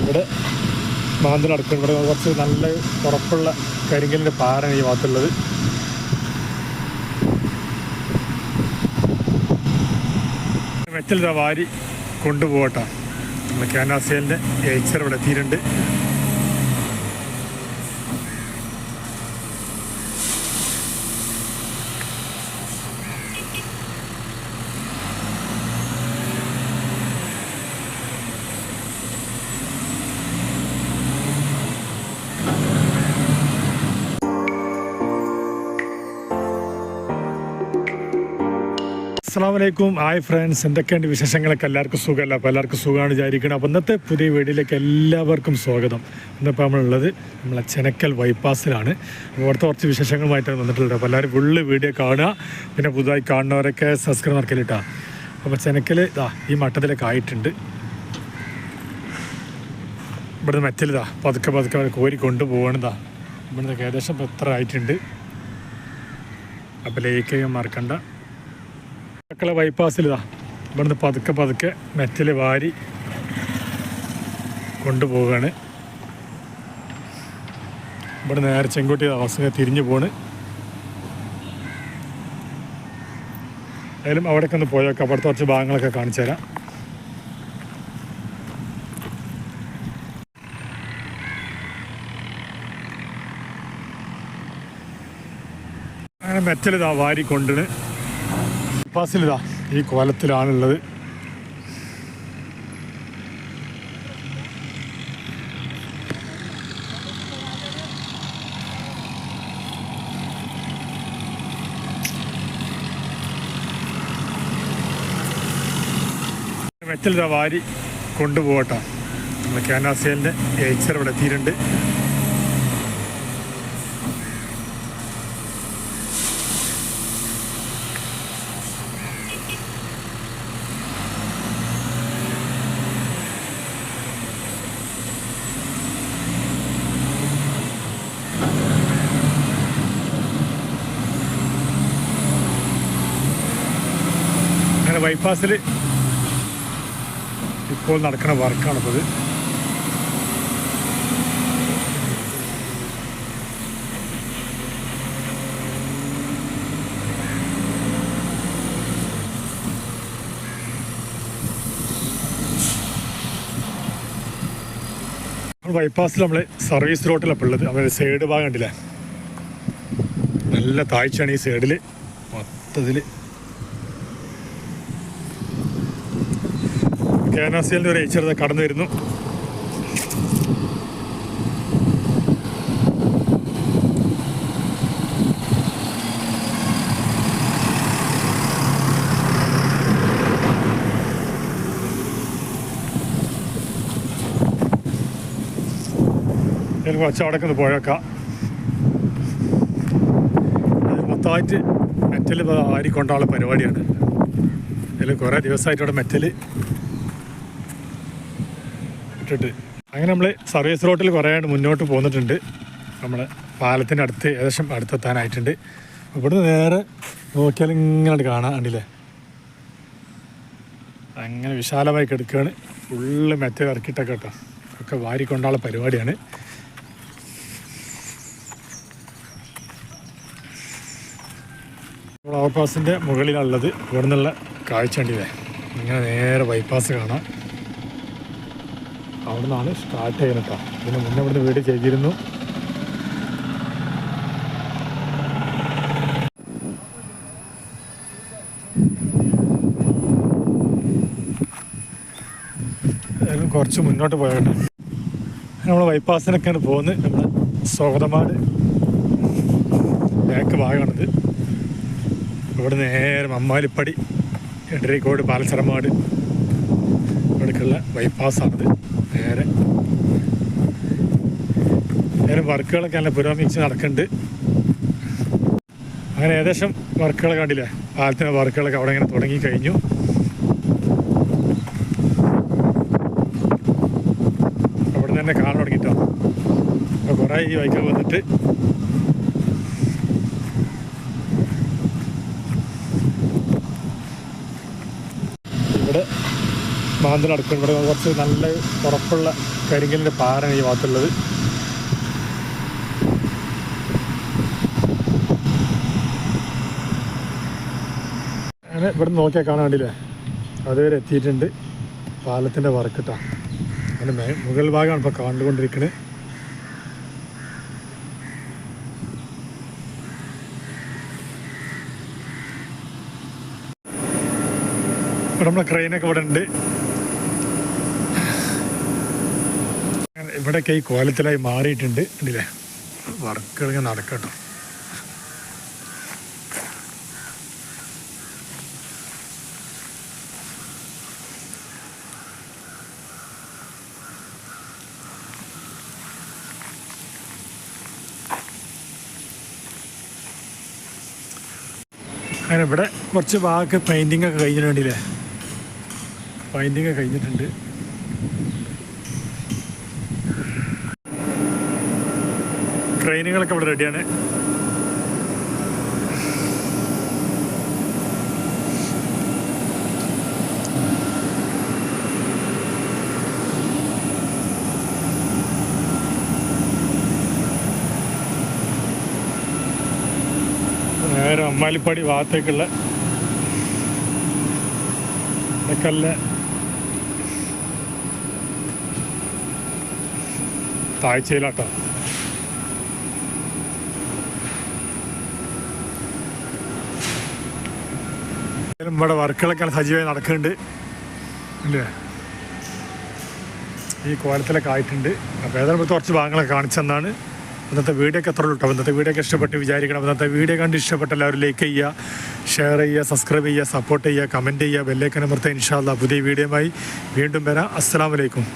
ഇവിടെ മാന്തി നടക്കും. ഇവിടെ കുറച്ച് നല്ല ഉറപ്പുള്ള കരിങ്കലിന്റെ പാറയാണ് ഈ ഭാഗത്തുള്ളത്. വെച്ചൽ വാരി കൊണ്ടുപോകട്ടെ. നമ്മൾ കാനാസിയലിന്റെ എയ്ച്ചർ ഇവിടെ എത്തിയിട്ടുണ്ട്. അസ്സാമലൈക്കും ഹായ് ഫ്രണ്ട്സ് എന്തൊക്കെയുണ്ട് വിശേഷങ്ങളൊക്കെ? എല്ലാവർക്കും സുഖമല്ല? അപ്പോൾ എല്ലാവർക്കും സുഖമാണ് വിചാരിക്കണം. അപ്പോൾ ഇന്നത്തെ പുതിയ വീഡിയോയിലേക്ക് എല്ലാവർക്കും സ്വാഗതം. ഇന്നിപ്പോൾ നമ്മളുള്ളത് നമ്മളെ ചെനക്കൽ ബൈപ്പാസിലാണ്. ഇവിടുത്തെ കുറച്ച് വിശേഷങ്ങളുമായിട്ടാണ് വന്നിട്ടുള്ളത്. അപ്പോൾ എല്ലാവരും ഫുള്ള് വീഡിയോ കാണുക. പിന്നെ പുതുതായി കാണുന്നവരൊക്കെ സബ്സ്ക്രൈബ് നടക്കലിട്ടാ അപ്പോൾ ചെനക്കൽ ഇതാ ഈ മട്ടത്തിലൊക്കെ ആയിട്ടുണ്ട്. ഇവിടുന്ന് മെറ്റലിതാ പതുക്കെ പതുക്കെ അവർ കോരി കൊണ്ടുപോകണതാ ഇവിടുന്ന് ഏകദേശം എത്ര ആയിട്ടുണ്ട്? അപ്പോൾ ലേക്ക് മറക്കണ്ട. മക്കളെ ബൈപ്പാസിലിതാ ഇവിടുന്ന് പതുക്കെ പതുക്കെ മെറ്റൽ വാരി കൊണ്ടുപോവുകയാണ്. ഇവിടെ നേരെ ചെങ്കോട്ടി അവസ്ഥ തിരിഞ്ഞു പോണ്. ഏതായാലും അവിടേക്ക് ഒന്ന് പോയേക്കാം. അവിടുത്തെ കുറച്ച് ഭാഗങ്ങളൊക്കെ കാണിച്ചു തരാം. അങ്ങനെ മെറ്റലിതാ വാരി കൊണ്ടിന് ബൈപ്പാസിലിതാ ഈ കോലത്തിലാണുള്ളത്. മെറ്റലിതാ വാരി കൊണ്ടുപോകട്ടെ. നമ്മൾ കാനാസേലിന്റെ എച്ചർ ഇവിടെ എത്തിയിട്ടുണ്ട്. അങ്ങനെ ബൈപ്പാസിൽ ഇപ്പോൾ നടക്കുന്ന വർക്കാണിപ്പോൾ ബൈപ്പാസിൽ നമ്മൾ സർവീസ് റോട്ടിലാണ് ഉള്ളത്. അപ്പോൾ സൈഡ് ഭാഗം കണ്ടില്ലേ? നല്ല താഴ്ചയാണ് ഈ സൈഡിൽ മൊത്തത്തിൽ കാനാസിയലിന്റെ ഒരു ഏച്ചർ കടന്നു വരുന്നു. എനിക്ക് കുറച്ച് ഇത് മൊത്തമായിട്ട് മെറ്റൽ ആരിക്കൊണ്ടുള്ള പരിപാടിയാണ്. അതിൽ കുറേ ദിവസമായിട്ട് അവിടെ മെറ്റൽ ഇട്ടിട്ട് അങ്ങനെ നമ്മൾ സർവീസ് റോട്ടിൽ കുറേ മുന്നോട്ട് പോന്നിട്ടുണ്ട്. നമ്മൾ പാലത്തിന്റെ അടുത്ത് ഏകദേശം അടുത്തെത്താനായിട്ടുണ്ട്. ഇവിടുന്ന് നേരെ നോക്കിയാൽ ഇങ്ങനെ കാണാൻ കണ്ടില്ലേ? അങ്ങനെ വിശാലമായി കിടക്കുകയാണ് ഫുള്ള് മെത്ത ഇറക്കിയിട്ടൊക്കെ കേട്ടോ. ഒക്കെ വാരിക്കൊണ്ടുള്ള പരിപാടിയാണ്. ഓവർ പാസിന്റെ മുകളിലുള്ളത് ഇവിടെ നിന്നുള്ള കാഴ്ച കണ്ടില്ലേ? ഇങ്ങനെ നേരെ ബൈപ്പാസ് കാണാം. അവിടെ നിന്നാണ് സ്റ്റാർട്ട് ചെയ്യുന്നത് കേട്ടോ ഇതിന് മുന്നേ ഇവിടുന്ന് വീട് ചെയ്തിരുന്നു. കുറച്ച് മുന്നോട്ട് പോയാട്ടെ. നമ്മൾ ബൈപ്പാസിനൊക്കെയാണ് പോകുന്നത് നമ്മൾ സ്വാഗതമാട് ബാക്ക് ഭാഗമാണിത്. ഇവിടെ നേരെ മമ്മാലിപ്പടി എടരിക്കോട് പാലച്ചറമാട് ഇവിടേക്കുള്ള ബൈപ്പാസ്സാണിത് നേരെ നേരെ വർക്കുകളൊക്കെ നല്ല പുരോഗമിച്ച് നടക്കുന്നുണ്ട്. അങ്ങനെ ഏകദേശം വർക്കുകൾ കണ്ടില്ലേ? പാലത്തിന്റെ വർക്കുകളൊക്കെ അവിടെ ഇങ്ങനെ തുടങ്ങി കഴിഞ്ഞു. അവിടെ തന്നെ കാണാൻ തുടങ്ങിയിട്ടോ കുറേ ഈ വൈക്കൽ വന്നിട്ട് ഇവിടെ മാന്തൽ അടുക്കും ഇവിടെ കുറച്ച് നല്ല ഉറപ്പുള്ള കരിങ്കലിന്റെ പാറയാണ് ഈ ഭാഗത്തുള്ളത്. അങ്ങനെ ഇവിടെ നോക്കിയാൽ കാണാൻ വേണ്ടിയില്ലേ? അതുവരെ എത്തിയിട്ടുണ്ട്. പാലത്തിന്റെ വർക്കിട്ടാണ് അതിന്റെ മേ മുകൾ ഭാഗമാണ് ഇപ്പോൾ കണ്ടുകൊണ്ടിരിക്കുന്നത് നമ്മളെ ക്രെയിനൊക്കെ ഇവിടെ ഉണ്ട്. ഇവിടെയൊക്കെ ഈ കോലത്തിലായി മാറിയിട്ടുണ്ട്. കണ്ടില്ലേ? വർക്കുകൾ ഇങ്ങനെ നടക്കട്ടോ. അങ്ങനെ ഇവിടെ കുറച്ച് ഭാഗമൊക്കെ പെയിന്റിങ്ങൊക്കെ കഴിഞ്ഞിട്ടുണ്ടല്ലേ പെയിന്റിങ്ങൊക്കെ കഴിഞ്ഞിട്ടുണ്ട്. ട്രെയിനുകളൊക്കെ ഇവിടെ റെഡിയാണ് നേരെ അമ്മാലിപ്പാടി ഭാഗത്തേക്കുള്ള കല്ല്. താഴ്ചയിലാട്ടോ. ഇവിടെ വർക്കുകളൊക്കെ സജീവമായി നടക്കുന്നുണ്ട്. അല്ലേ ഈ കോലത്തിലൊക്കെ ആയിട്ടുണ്ട്. അപ്പോൾ ഏതായാലും കുറച്ച് ഭാഗങ്ങളൊക്കെ കാണിച്ചെന്നാണ് ഇന്നത്തെ വീഡിയോ ഒക്കെ എത്ര കേട്ടോ. ഇന്നത്തെ വീഡിയോ ഒക്കെ ഇഷ്ടപ്പെട്ട് വിചാരിക്കണം. ഇന്നത്തെ വീഡിയോ കണ്ട് ഇഷ്ടപ്പെട്ട എല്ലാവരും ലൈക്ക് ചെയ്യുക ഷെയർ ചെയ്യുക സബ്സ്ക്രൈബ് ചെയ്യുക സപ്പോർട്ട് ചെയ്യുക കമന്റ് ചെയ്യുക ബെല്ലേക്കൻ അമർത്തുക. ഇൻഷാല്ല പുതിയ വീഡിയോയുമായി വീണ്ടും വരാം. അസ്സാം വലൈക്കും